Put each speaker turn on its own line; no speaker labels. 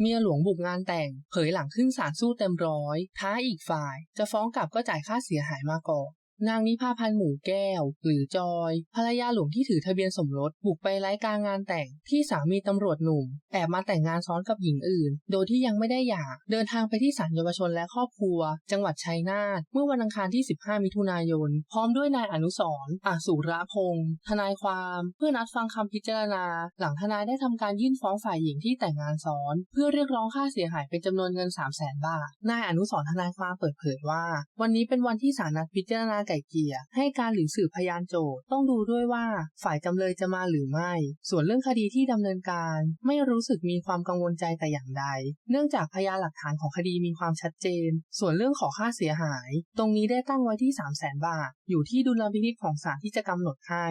เมียหลวงบุกงานแต่ง เผยหลังขึ้นศาลสู้เต็มร้อย ท้าอีกฝ่าย จะฟ้องกลับก็จ่ายค่าเสียหายมาก่อน นางนิพาพันธ์หมู่แก้ว หรือจอย ภรรยาหลวงที่ถือทะเบียนสมรส บุกไปไร้การงานแต่งที่สามีตำรวจหนุ่ม แอบมาแต่งงานซ้อนกับหญิงอื่น โดยที่ยังไม่ได้หย่าเดินทางไปที่ศาลเยาวชนและครอบครัว จังหวัดชัยนาทเมื่อวันอังคารที่ 15 มิถุนายน พร้อมด้วยนายอนุสรณ์อาสุระพงศ์ทนายความ เพื่อนัดฟังคำพิจารณา หลังทนายได้ทำการยื่นฟ้องฝ่ายหญิงที่แต่งงานซ้อน เพื่อเรียกร้องค่าเสียหายเป็นจำนวนเงิน 3 0 0 0 0 0 บาทนายอนุสรทนายความเปิดเผยว่า วันนี้เป็นวันที่ศาลนัดพิจารณาไก่เกลี่ยให้การหรือสืบพยานโจทต้องดูด้วยว่าฝ่ายจำเลยจะมาหรือไม่ ส่วนเรื่องคดีที่ดำเนินการ ไม่รู้สึกมีความกังวลใจแต่อย่างใด เนื่องจากพยานหลักฐานของคดีมีความชัดเจน ส่วนเรื่องขอค่าเสียหาย ตรงนี้ได้ตั้งไว้ที่ 3 0 0 0 0 0 บาท อยู่ที่ดุลพินิจของศาลที่จะกำหนดให้